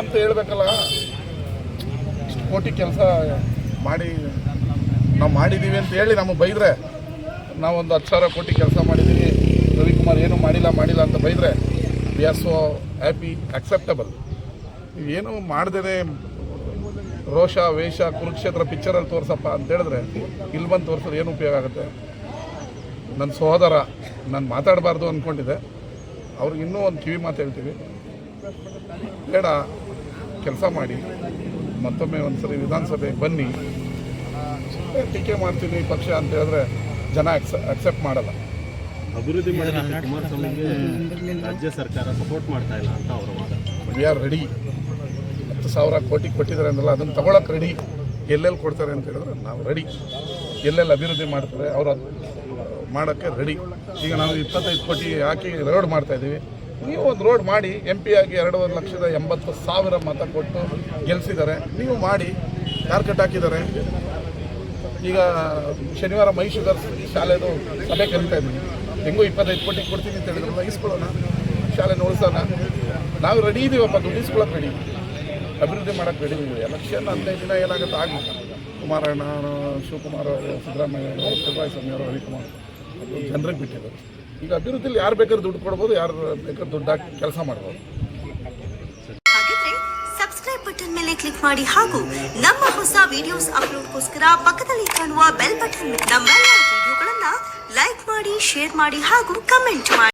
ಅಂತ ಹೇಳ್ಬೇಕಲ್ಲ? ಇಷ್ಟು ಕೋಟಿ ಕೆಲಸ ಮಾಡಿ ನಾವು ಮಾಡಿದ್ದೀವಿ ಅಂತ ಹೇಳಿ ನಮಗೆ ಬೈದ್ರೆ ನಾವೊಂದು ಹತ್ತು ಸಾವಿರ ಕೋಟಿ ಕೆಲಸ ಮಾಡಿದ್ದೀವಿ ರವಿಕುಮಾರ್ ಏನು ಮಾಡಿಲ್ಲ ಮಾಡಿಲ್ಲ ಅಂತ ಬೈದರೆ we are so happy acceptable ಏನು ಮಾಡ್ದೇ ರೋಷ, ವೇಷ, ಕುರುಕ್ಷೇತ್ರ ಪಿಕ್ಚರಲ್ಲಿ ತೋರಿಸಪ್ಪ ಅಂತ ಹೇಳಿದ್ರೆ, ಇಲ್ಲಿ ಬಂದು ತೋರಿಸೋದು ಏನು ಉಪಯೋಗ ಆಗುತ್ತೆ? ನನ್ನ ಸಹೋದರ ನಾನು ಮಾತಾಡಬಾರ್ದು ಅಂದ್ಕೊಂಡಿದ್ದೆ ಅವ್ರಿಗೆ ಇನ್ನೂ ಒಂದು ಕಿವಿ ಮಾತು ಹೇಳ್ತೀವಿ. ಬೇಡ ಕೆಲಸ ಮಾಡಿ. ಮತ್ತೊಮ್ಮೆ ಒಂದ್ಸರಿ ವಿಧಾನಸಭೆಗೆ ಬನ್ನಿ. ಟೀಕೆ ಮಾಡ್ತೀನಿ ಪಕ್ಷ ಅಂತ ಹೇಳಿದ್ರೆ ಜನ ಅಕ್ಸೆ ಅಕ್ಸೆಪ್ಟ್ ಮಾಡಲ್ಲ. ಅಭಿವೃದ್ಧಿ ಕುಮಾರಸ್ವಾಮಿಗೆ ರಾಜ್ಯ ಸರ್ಕಾರ ಸಪೋರ್ಟ್ ಮಾಡ್ತಾ ಇಲ್ಲ ಅಂತ ಅವರ ವಾದ. ವಿ ಆರ್ ರೆಡಿ ಹತ್ತು ಸಾವಿರ ಕೋಟಿ ಕೊಟ್ಟಿದ್ದಾರೆ ಅಂದಲ್ಲ ಅದನ್ನು ತಗೊಳಕ್ಕೆ ರೆಡಿ ಎಲ್ಲೆಲ್ಲಿ ಕೊಡ್ತಾರೆ ಅಂತ ಹೇಳಿದ್ರೆ ನಾವು ರೆಡಿ ಎಲ್ಲೆಲ್ಲಿ ಅಭಿವೃದ್ಧಿ ಮಾಡ್ತಾರೆ ಅವರು ಮಾಡೋಕ್ಕೆ ರೆಡಿ ಈಗ ನಾವು ಇಪ್ಪತ್ತೈದು ಕೋಟಿ ಹಾಕಿ ರೋಡ್ ಮಾಡ್ತಾ ಇದ್ದೀವಿ. ನೀವು ಒಂದು ರೋಡ್ ಮಾಡಿ ಎಂ ಪಿ ಆಗಿ ಎರಡೂವರೆ ಲಕ್ಷದ ಎಂಬತ್ತು ಸಾವಿರ ಮತ ಕೊಟ್ಟು ಗೆಲ್ಲಿಸಿದ್ದಾರೆ ನೀವು ಮಾಡಿ ಟಾರ್ಗೆಟ್ ಹಾಕಿದ್ದಾರೆ? ಈಗ ಶನಿವಾರ ಮೈಸೂರು ಶಾಲೆದು ಸಭೆ ಕರೀತಾ ಇದ್ದೀನಿ ಹೆಂಗೂ ಇಪ್ಪತ್ತೈದು ಕೋಟಿ ಕೊಡ್ತೀನಿ ಅಂತ ಹೇಳಿದ್ರೆ. ಇಸ್ಕೊಳ್ಳೋಣ. ಶಾಲೆ ಉಳಿಸೋಣ ನಾವು ರೆಡಿ ಇದೀವಪ್ಪ, ದುಡ್ಡು ಇಸ್ಕೊಳ್ಳೋಕೆ ರೆಡಿ ಅಭಿವೃದ್ಧಿ ಮಾಡೋಕ್ಕೆ ರೆಡಿ ಇದೀವಿ. ಎಲೆಕ್ಷನ್ ಹದಿನೈದು ದಿನ ಏನಾಗುತ್ತೆ ಆಗಲಿ. ಕುಮಾರಣ್ಣ, ಶಿವಕುಮಾರ್ ಅವರು, ಸಿದ್ದರಾಮಯ್ಯ ಅವರು ಸ್ವಾಮಿ ಅವರು ಅದು ಜನರಿಗೆ ಬಿಟ್ಟಿದ್ದಾರೆ. ಈಗ ಅಭಿವೃದ್ಧಿಲಿ ಯಾರು ಬೇಕಾದ್ರೂ ದುಡ್ಡು ಕೊಡ್ಬೋದು, ಯಾರು ಬೇಕಾದ್ರೂ ದುಡ್ಡು ಹಾಕಿ ಕೆಲಸ ಮಾಡ್ಬೋದು. ಸಬ್ಸ್ಕ್ರೈಬ್ ಬಟನ್ ಮೇಲೆ ಕ್ಲಿಕ್ ಮಾಡಿ ಹಾಗೂ ನಮ್ಮ ಹೊಸ ವಿಡಿಯೋಸ್ ಅಪ್ಲೋಡ್ಗೋಸ್ಕರ ಪಕ್ಕದಲ್ಲಿ ಕಾಣುವ ಬೆಲ್ ಬಟನ್ ನಮ್ಮೆಲ್ಲ ವಿಡಿಯೋಗಳನ್ನ ಲೈಕ್ ಮಾಡಿ ಶೇರ್ ಮಾಡಿ ಹಾಗೂ ಕಮೆಂಟ್ ಮಾಡಿ.